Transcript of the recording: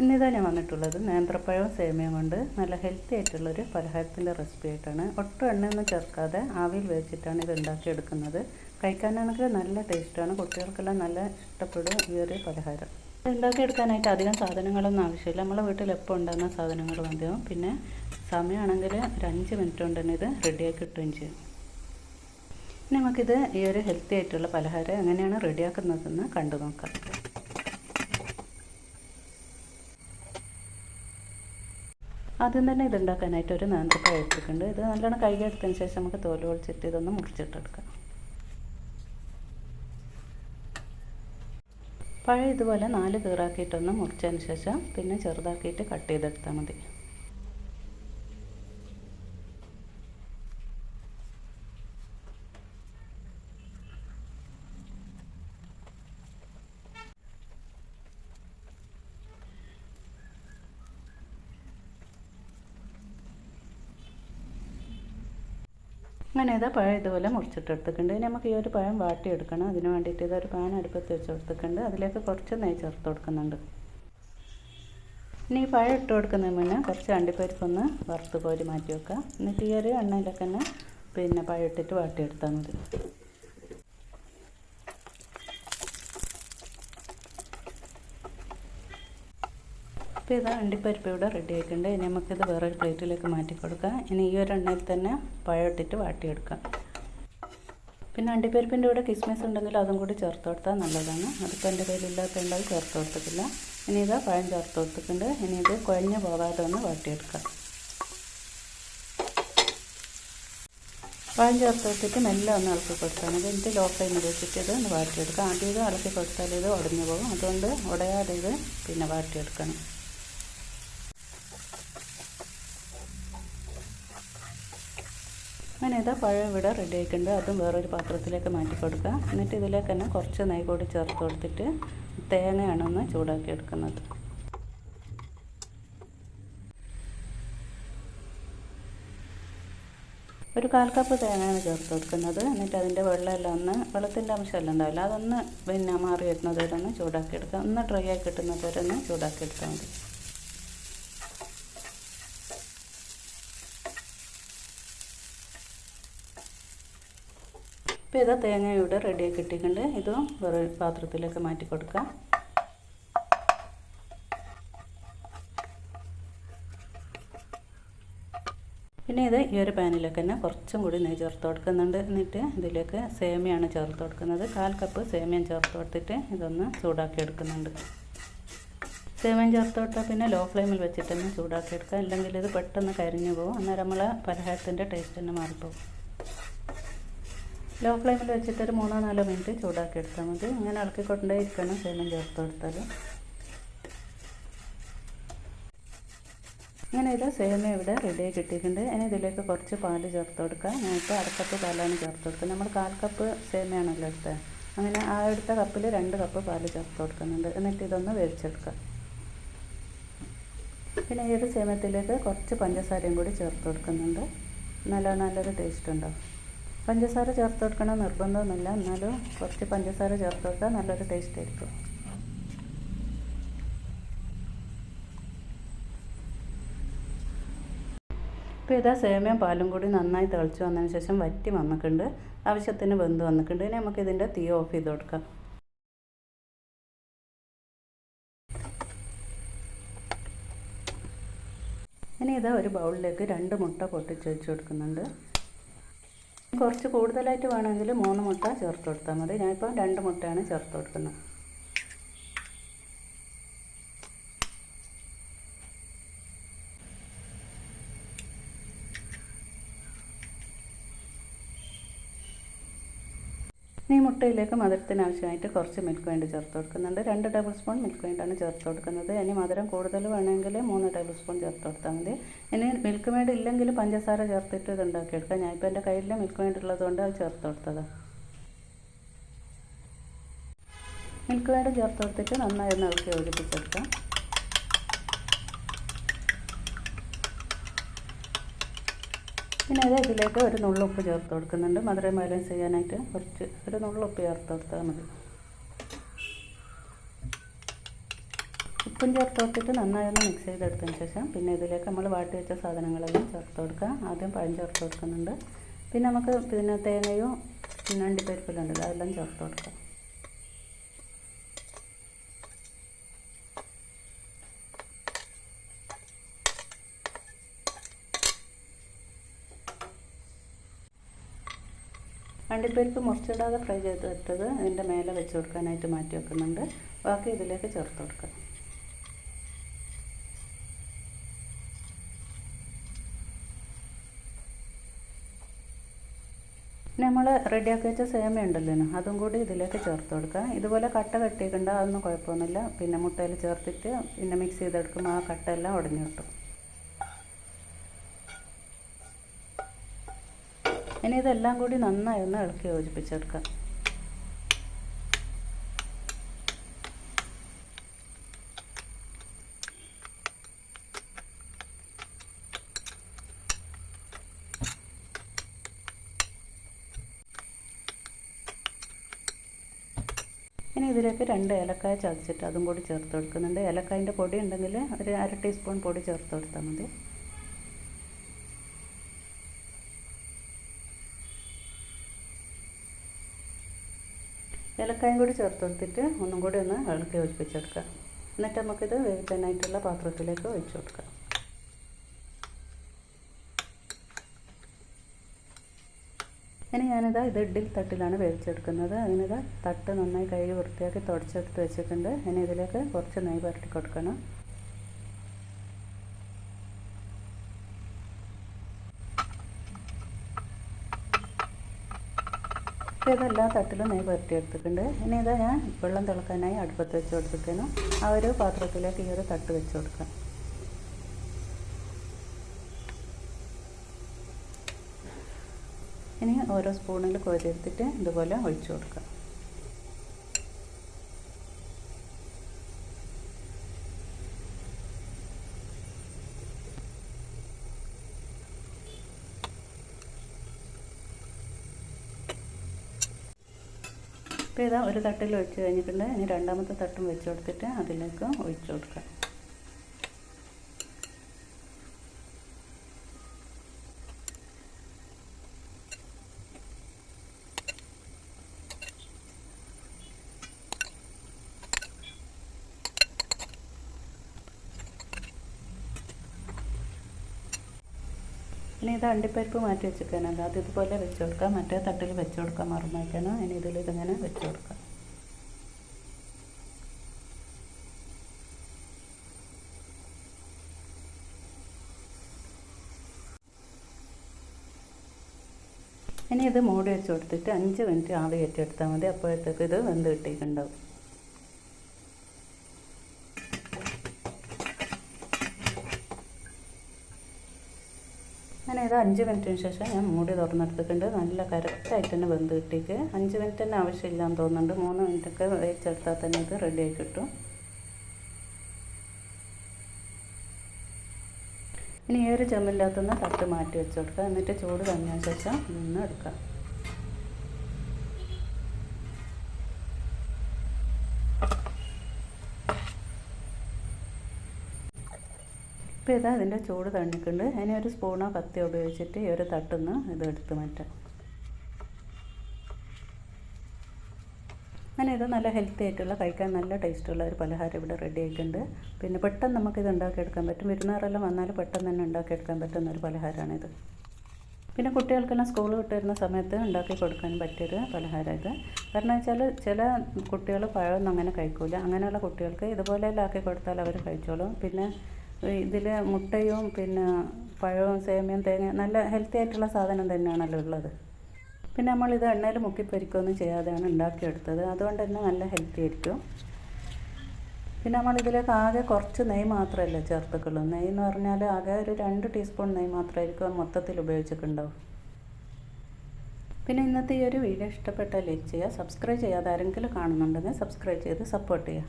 ഇന്നിതാ ഞാൻ വന്നിട്ടുള്ളത് നേന്ത്രപ്പഴവും സേമിയയും കൊണ്ട് നല്ല ഹെൽത്തി ആയിട്ടുള്ളൊരു പലഹാരത്തിന്റെ റെസിപ്പി ആയിട്ടാണ്. ഒട്ടും എണ്ണയൊന്നും ചേർക്കാതെ ആവിയിൽ വേവിച്ചിട്ടാണ് ഇത് ഉണ്ടാക്കിയെടുക്കുന്നത്. കഴിക്കാനാണെങ്കിൽ നല്ല ടേസ്റ്റാണ് കുട്ടികൾക്കെല്ലാം നല്ല ഇഷ്ടപ്പെടും ഈ ഒരു പലഹാരം. ഉണ്ടാക്കിയെടുക്കാനായിട്ട് അധികം സാധനങ്ങളൊന്നും ആവശ്യമില്ല. നമ്മളെ വീട്ടിൽ എപ്പോൾ ഉണ്ടാകുന്ന സാധനങ്ങൾ മതിയാവും. പിന്നെ സമയമാണെങ്കിൽ ഒരു അഞ്ച് മിനിറ്റ് കൊണ്ട് തന്നെ ഇത് റെഡിയാക്കി കിട്ടുകയും ചെയ്യും. നമുക്കിത് ഈ ഒരു ഹെൽത്തി ആയിട്ടുള്ള പലഹാരം എങ്ങനെയാണ് റെഡിയാക്കുന്നതെന്ന് കണ്ടു നോക്കാം ആദ്യം തന്നെ ഇത് ഉണ്ടാക്കാനായിട്ട് ഒരു നേന്ത്രക്കായ എടുത്തിട്ടുണ്ട്. ഇത് നല്ലോണം കഴുകിയെടുത്തതിന് ശേഷം നമുക്ക് തോൽ ഒളിച്ചിട്ട് ഇതൊന്ന് മുറിച്ചിട്ടെടുക്കാം. പഴം ഇതുപോലെ നാല് കീറാക്കിയിട്ടൊന്ന് മുറിച്ചതിന് ശേഷം പിന്നെ ചെറുതാക്കിയിട്ട് കട്ട് ചെയ്തെടുത്താൽ മതി. അങ്ങനെ ഇതാ പഴം ഇതുപോലെ മുറിച്ചിട്ടെടുത്തിട്ടുണ്ട്. ഇനി നമുക്ക് ഈ ഒരു പഴം വാട്ടിയെടുക്കണം. അതിന് വേണ്ടിയിട്ട് ഇതൊരു പാൻ അടുപ്പത്ത് വെച്ച് കൊടുത്തിട്ടുണ്ട്. അതിലേക്ക് കുറച്ച് നെയ്യ് ചേർത്ത് കൊടുക്കുന്നുണ്ട്. ഇനി ഈ പഴം ഇട്ട് കൊടുക്കുന്നതിന് മുന്നേ കുറച്ച് അണ്ടിപ്പരിപ്പൊന്ന് വറുത്ത് കോരി മാറ്റി വെക്കുക. എന്നിട്ട് ഈ ഒരു എണ്ണയിലൊക്കെ തന്നെ പിന്നെ പഴം ഇട്ടിട്ട് വാട്ടിയെടുത്താൽ മതി. അപ്പോൾ ഇത് അണ്ടിപ്പരിപ്പ് ഇവിടെ റെഡി ആയിട്ടുണ്ട്. ഇനി നമുക്കിത് വേറൊരു പ്ലേറ്റിലേക്ക് മാറ്റി കൊടുക്കാം. ഇനി ഈ ഒരു എണ്ണയിൽ തന്നെ പഴം ഇട്ടിട്ട് വാട്ടിയെടുക്കാം. പിന്നെ അണ്ടിപ്പരിപ്പിന്റെ കൂടെ കിസ്മിസ് ഉണ്ടെങ്കിൽ അതും കൂടി ചേർത്ത് കൊടുത്താൽ നല്ലതാണ്. അതിപ്പോൾ എന്റെ കയ്യിലില്ലാത്തതുകൊണ്ട് അത് ചേർത്ത് കൊടുത്തിട്ടില്ല. ഇനി ഇത് പഴം ചേർത്ത് കൊടുത്തിട്ടുണ്ട്. ഇനി ഇത് കുഴഞ്ഞു പോകാതെ ഒന്ന് വാട്ടിയെടുക്കാം. പഴം ചേർത്ത് കൊടുത്തിട്ട് മെല്ലെ ഒന്ന് ഇളക്കി കൊടുത്താൽ മതി. എന്നിട്ട് ലോ ഫ്ലെയിമിൽ വെച്ചിട്ട് ഇത് ഒന്ന് വാട്ടിയെടുക്കാം. ആദ്യം ഇത് ഇളക്കി കൊടുത്താൽ ഇത് ഉടഞ്ഞു പോകും. അതുകൊണ്ട് ഉടയാതെ ഇത് പിന്നെ വാട്ടിയെടുക്കണം. അങ്ങനെ ഇതാ പഴം ഇവിടെ റെഡി ആയിട്ടുണ്ട്. അതും വേറൊരു പാത്രത്തിലേക്ക് മാറ്റി കൊടുക്കുക എന്നിട്ട് ഇതിലേക്ക് തന്നെ കുറച്ച് നെയ്യ് കൂടി ചേർത്ത് കൊടുത്തിട്ട് തേങ്ങയാണ് ഒന്ന് ചൂടാക്കി എടുക്കുന്നത്. ഒരു കാൽ കപ്പ് തേങ്ങയാണ് ചേർത്ത് കൊടുക്കുന്നത്. എന്നിട്ട് അതിന്റെ വെള്ളമെല്ലാം ഒന്ന് വെള്ളത്തിന്റെ അംശമെല്ലാം ഉണ്ടാവില്ല. അതൊന്ന് പിന്നെ മാറി വരുന്നത് വരെ ഒന്ന് ചൂടാക്കി എടുക്കുക ഒന്ന് ഡ്രൈ ആയി കിട്ടുന്നത് വരെ ഒന്ന് ചൂടാക്കി എടുത്താൽ മതി. ഇപ്പോൾ ഇതാ തേങ്ങ ഇവിടെ റെഡിയാക്കി ഇട്ടിട്ടുണ്ട്. ഇതും വേറെ പാത്രത്തിലേക്ക് മാറ്റി കൊടുക്കാം. പിന്നെ ഇത് ഈ ഒരു പാനിലേക്ക് തന്നെ കുറച്ചും കൂടി നെയ്യ് ചേർത്ത് കൊടുക്കുന്നുണ്ട്. എന്നിട്ട് ഇതിലേക്ക് സേമിയാണ് ചേർത്ത് കൊടുക്കുന്നത്. കാൽ കപ്പ് സേമിയം ചേർത്ത് കൊടുത്തിട്ട് ഇതൊന്ന് ചൂടാക്കി എടുക്കുന്നുണ്ട്. സേമിയം ചേർത്ത് കൊടുത്താൽ പിന്നെ ലോ ഫ്ലെയിമിൽ വെച്ചിട്ട് തന്നെ ചൂടാക്കി എടുക്കുക അല്ലെങ്കിൽ ഇത് പെട്ടെന്ന് കരിഞ്ഞു പോകും. അന്നേരം നമ്മൾ പലഹാരത്തിന്റെ ടേസ്റ്റ് തന്നെ മാറിപ്പോകും. ലോ ഫ്ലെയിമിൽ വെച്ചിട്ട് ഒരു മൂന്നോ നാലോ മിനിറ്റ് ചൂടാക്കി എടുത്താൽ മതി. ഇളക്കി ഇളക്കിക്കൊണ്ടേ ഇരിക്കണം സേമം ചേർത്ത് കൊടുത്താൽ അങ്ങനെ ഇത് സേമ ഇവിടെ റെഡിയായി കിട്ടിയിട്ടുണ്ട്. ഇനി ഇതിലേക്ക് കുറച്ച് പാൽ ചേർത്ത് കൊടുക്കുക ഞങ്ങൾക്ക് അരക്കപ്പ് പാലാണ് ചേർത്ത് കൊടുക്കുക. നമ്മൾ കാൽ കപ്പ് സേമയാണല്ലോ എടുത്തത് അങ്ങനെ ആ എടുത്ത കപ്പിൽ രണ്ട് കപ്പ് പാൽ ചേർത്ത് കൊടുക്കുന്നുണ്ട്. എന്നിട്ട് ഇതൊന്ന് വേവിച്ചെടുക്കുക പിന്നെ ഈ ഒരു സേമത്തിലേക്ക് കുറച്ച് പഞ്ചസാരയും കൂടി ചേർത്ത് കൊടുക്കുന്നുണ്ട്. നല്ല നല്ലൊരു ടേസ്റ്റ് ഉണ്ടാവും പഞ്ചസാര ചേർത്ത് കൊടുക്കണം നിർബന്ധമൊന്നുമില്ല. എന്നാലും കുറച്ച് പഞ്ചസാര ചേർത്ത് കൊടുത്താൽ നല്ലൊരു ടേസ്റ്റ് ആയിരിക്കും. ഇപ്പോൾ ഇതാ സേമിയ പാലും കൂടി നന്നായി തിളച്ച് വന്നതിന് ശേഷം വറ്റി വന്നിട്ടുണ്ട്. ആവശ്യത്തിന് വെന്ത് വന്നിട്ടുണ്ട്. ഇനി നമുക്ക് ഇതിന്റെ തീ ഓഫ് ചെയ്ത് കൊടുക്കാം. ഇനി ഇതാ ഒരു ബൗളിലേക്ക് രണ്ട് മുട്ട പൊട്ടിച്ച് വെച്ച് കൊടുക്കുന്നുണ്ട്. കുറച്ച് കൂടുതലായിട്ട് വേണമെങ്കിൽ മൂന്ന് മുട്ട ചേർത്ത് കൊടുത്താൽ മതി. ഞാനിപ്പോൾ രണ്ട് മുട്ടയാണ് ചേർത്ത് കൊടുക്കുന്നത്. ഈ മുട്ടയിലേക്ക് മധുരത്തിന് ആവശ്യമായിട്ട് കുറച്ച് മിൽക്ക് വേണ്ടി ചേർത്ത് കൊടുക്കുന്നുണ്ട്. രണ്ട് ടേബിൾ സ്പൂൺ മിൽക്ക് വേണ്ടാണ് ചേർത്ത് കൊടുക്കുന്നത്. ഇനി മധുരം കൂടുതൽ വേണമെങ്കിൽ മൂന്ന് ടേബിൾ സ്പൂൺ ചേർത്ത് കൊടുത്താൽ മതി. ഇനി മിൽക്ക് മേഡ് ഇല്ലെങ്കിൽ പഞ്ചസാര ചേർത്തിട്ട് ഇത് ഞാൻ ഇപ്പോൾ എന്റെ കയ്യിൽ മിൽക്ക് മേഡ് ഉള്ളതുകൊണ്ട് അത് ചേർത്ത് കൊടുത്തത്. മിൽക്ക് മേഡ് ചേർത്ത് കൊടുത്തിട്ട് നന്നായി ഒന്ന് ഇളക്കി യോജിപ്പിച്ചെടുക്കാം. പിന്നെ അത് ഇതിലേക്ക് ഒരു നുള്ളുപ്പ് ചേർത്ത് കൊടുക്കുന്നുണ്ട്. മധുരം ബാലൻസ് ചെയ്യാനായിട്ട് കുറച്ച് ഒരു നുള്ളുപ്പ് ചേർത്ത് കൊടുത്താൽ മതി. ഉപ്പും ചേർത്ത് കൊടുത്തിട്ട് നന്നായി ഒന്ന് മിക്സ് ചെയ്തെടുത്തതിന് ശേഷം പിന്നെ ഇതിലേക്ക് നമ്മൾ വാട്ടി വെച്ച സാധനങ്ങളെല്ലാം ചേർത്ത് കൊടുക്കുക. ആദ്യം പഴം ചേർത്ത് കൊടുക്കുന്നുണ്ട്. പിന്നെ നമുക്ക് പിന്നെ തേങ്ങയും പിന്നെ അണ്ടിപ്പരിപ്പെല്ലാം ഉണ്ടല്ലോ അതെല്ലാം ചേർത്ത് കൊടുക്കാം അണ്ടിപ്പരിപ്പ് മുറിച്ചിടാതെ ഫ്രൈ ചെയ്തെടുത്തത് അതിന്റെ മേലെ വെച്ച് കൊടുക്കാനായിട്ട് മാറ്റി വെക്കുന്നുണ്ട്. ബാക്കി ഇതിലേക്ക് ചേർത്ത് കൊടുക്കാം. നമ്മൾ റെഡിയാക്കി വെച്ച സേമ ഉണ്ടല്ലോ അതും കൂടി ഇതിലേക്ക് ചേർത്ത് കൊടുക്കുക ഇതുപോലെ കട്ട കെട്ടിയിട്ടുണ്ടോ അതൊന്നും കുഴപ്പമൊന്നുമില്ല. പിന്നെ മുട്ടയിൽ ചേർത്തിട്ട് പിന്നെ മിക്സ് ചെയ്തെടുക്കുമ്പോൾ ആ കട്ടയെല്ലാം ഉടഞ്ഞു കിട്ടും. ഇനി ഇതെല്ലാം കൂടി നന്നായി ഒന്ന് ഇളക്കി യോജിപ്പിച്ചെടുക്കാം. ഇനി ഇതിലേക്ക് രണ്ട് ഏലക്കായ ചതച്ചിട്ട് അതും കൂടി ചേർത്ത് കൊടുക്കുന്നുണ്ട്. ഏലക്കായന്റെ പൊടി ഉണ്ടെങ്കിൽ ഒരു അര ടീസ്പൂൺ പൊടി ചേർത്ത് കൊടുത്താൽ മതി. ഏലക്കായും കൂടി ചേർത്ത് കൊടുത്തിട്ട് ഒന്നും കൂടി ഒന്ന് ഇളക്കി യോജിപ്പിച്ചെടുക്കുക. എന്നിട്ട് നമുക്കിത് വേവിക്കാനായിട്ടുള്ള പാത്രത്തിലേക്ക് ഒഴിച്ചു കൊടുക്കാം. ഇനി ഞാനിതാ ഇത് ഇഡ്ഡലി തട്ടിലാണ് വേവിച്ചെടുക്കുന്നത്. അതിനിതാ തട്ട് നന്നായി കഴുകി വൃത്തിയാക്കി തുടച്ചെടുത്ത് വെച്ചിട്ടുണ്ട്. ഇനി ഇതിലേക്ക് കുറച്ച് നെയ്യ് പുരട്ടി കൊടുക്കണം. അപ്പോൾ എല്ലാ തട്ടിലും നെയ്യ് പുരട്ടി എടുത്തിട്ടുണ്ട്. ഇനി ഇതാ ഞാൻ വെള്ളം തിളക്കാനായി അടുപ്പത്ത് വെച്ച് കൊടുത്തിട്ടേനും. ആ ഒരു പാത്രത്തിലേക്ക് ഈ ഒരു തട്ട് വെച്ച് കൊടുക്കാം. ഇനി ഓരോ സ്പൂണിൽ കോരിയെടുത്തിട്ട് ഇതുപോലെ ഒഴിച്ചു കൊടുക്കാം. ഇപ്പോൾ ഇതാ ഒരു തട്ടിൽ വെച്ച് കഴിഞ്ഞിട്ടുണ്ട്. ഇനി രണ്ടാമത്തെ തട്ടും വെച്ച് കൊടുത്തിട്ട് അതിലേക്ക് ഒഴിച്ചു കൊടുക്കാം ഇനി ഇത് അണ്ടിപ്പരിപ്പ് മാറ്റി വെച്ചിരിക്കാനല്ല അത് ഇതുപോലെ വെച്ച് കൊടുക്കാം മറ്റേ തട്ടിൽ വെച്ച് കൊടുക്കാം ഇനി ഇതിൽ ഇതിങ്ങനെ വെച്ച് കൊടുക്കാം ഇനി ഇത് മൂടി വെച്ച് കൊടുത്തിട്ട് അഞ്ച് മിനിറ്റ് ആവി കയറ്റിയെടുത്താൽ മതി. അപ്പോഴത്തേക്ക് ഇത് വെന്ത് കിട്ടിയിട്ടുണ്ടാവും. അങ്ങനെ ഇത് അഞ്ച് മിനിറ്റിന് ശേഷം ഞാൻ മൂടി തുറന്നെടുത്തിട്ടുണ്ട്. നല്ല കറക്റ്റായിട്ട് തന്നെ വെന്ത് കിട്ടിയിട്ട് അഞ്ച് മിനിറ്റ് തന്നെ ആവശ്യമില്ലാന്ന് തോന്നുന്നുണ്ട്. മൂന്ന് മിനിറ്റൊക്കെ വേവിച്ചെടുത്താൽ തന്നെ ഇത് റെഡി ആയി കിട്ടും. ഇനി ഏറെ ചമ്മില്ലാത്തൊന്ന് തട്ട് മാറ്റി വെച്ച് കൊടുക്കുക. എന്നിട്ട് ചൂട് കഴിഞ്ഞ ശേഷം നിന്ന് എടുക്കാം ഇപ്പോൾ ഇതാ ഇതിന്റെ ചൂട് തണിക്കുണ്ട് അതിനെ ഒരു സ്പൂണോ കത്തിയോ ഉപയോഗിച്ചിട്ട് ഈ ഒരു തട്ടുന്ന ഇത് എടുത്ത് മാറ്റാം. അങ്ങനെ ഇത് നല്ല ഹെൽത്തി ആയിട്ടുള്ള കഴിക്കാൻ നല്ല ടേസ്റ്റുള്ള ഒരു പലഹാരം ഇവിടെ റെഡി ആയിട്ടുണ്ട്. പിന്നെ പെട്ടെന്ന് നമുക്കിത് ഉണ്ടാക്കിയെടുക്കാൻ പറ്റും. വിരുന്നാറെല്ലാം വന്നാൽ പെട്ടെന്ന് തന്നെ ഉണ്ടാക്കിയെടുക്കാൻ പറ്റുന്ന ഒരു പലഹാരമാണിത് പിന്നെ കുട്ടികൾക്കെല്ലാം സ്കൂൾ വിട്ട് വരുന്ന സമയത്ത് ഉണ്ടാക്കി കൊടുക്കാൻ പറ്റിയൊരു പലഹാരം ഇത്. കാരണം വെച്ചാൽ ചില കുട്ടികൾ പഴമൊന്നും അങ്ങനെ കഴിക്കില്ല അങ്ങനെയുള്ള കുട്ടികൾക്ക് ഇതുപോലെയെല്ലാം ആക്കി കൊടുത്താൽ അവർ കഴിച്ചോളും. പിന്നെ ഇതിൽ മുട്ടയും പിന്നെ പഴവും സേമിയയും തേങ്ങ നല്ല ഹെൽത്തി ആയിട്ടുള്ള സാധനം തന്നെയാണല്ലോ ഉള്ളത്. പിന്നെ നമ്മളിത് എണ്ണയിൽ മുക്കിപ്പൊരിക്കൊന്നും ചെയ്യാതെയാണ് ഉണ്ടാക്കിയെടുത്തത്. അതുകൊണ്ട് തന്നെ നല്ല ഹെൽത്തി ആയിരിക്കും. പിന്നെ നമ്മൾ ഇതിലേക്ക് ആകെ കുറച്ച് നെയ്യ് മാത്രമല്ല ചേർത്തുക്കുള്ളൂ നെയ്യ് എന്ന് പറഞ്ഞാൽ ആകെ ഒരു രണ്ട് ടീസ്പൂൺ നെയ്യ് മാത്രമായിരിക്കും മൊത്തത്തിൽ ഉപയോഗിച്ചിട്ടുണ്ടാവും പിന്നെ ഇന്നത്തെ ഈ ഒരു വീഡിയോ ഇഷ്ടപ്പെട്ടാൽ ലൈക്ക് ചെയ്യുക സബ്സ്ക്രൈബ് ചെയ്യാതെ ആരെങ്കിലും കാണുന്നുണ്ടെങ്കിൽ സബ്സ്ക്രൈബ് ചെയ്ത് സപ്പോർട്ട് ചെയ്യുക.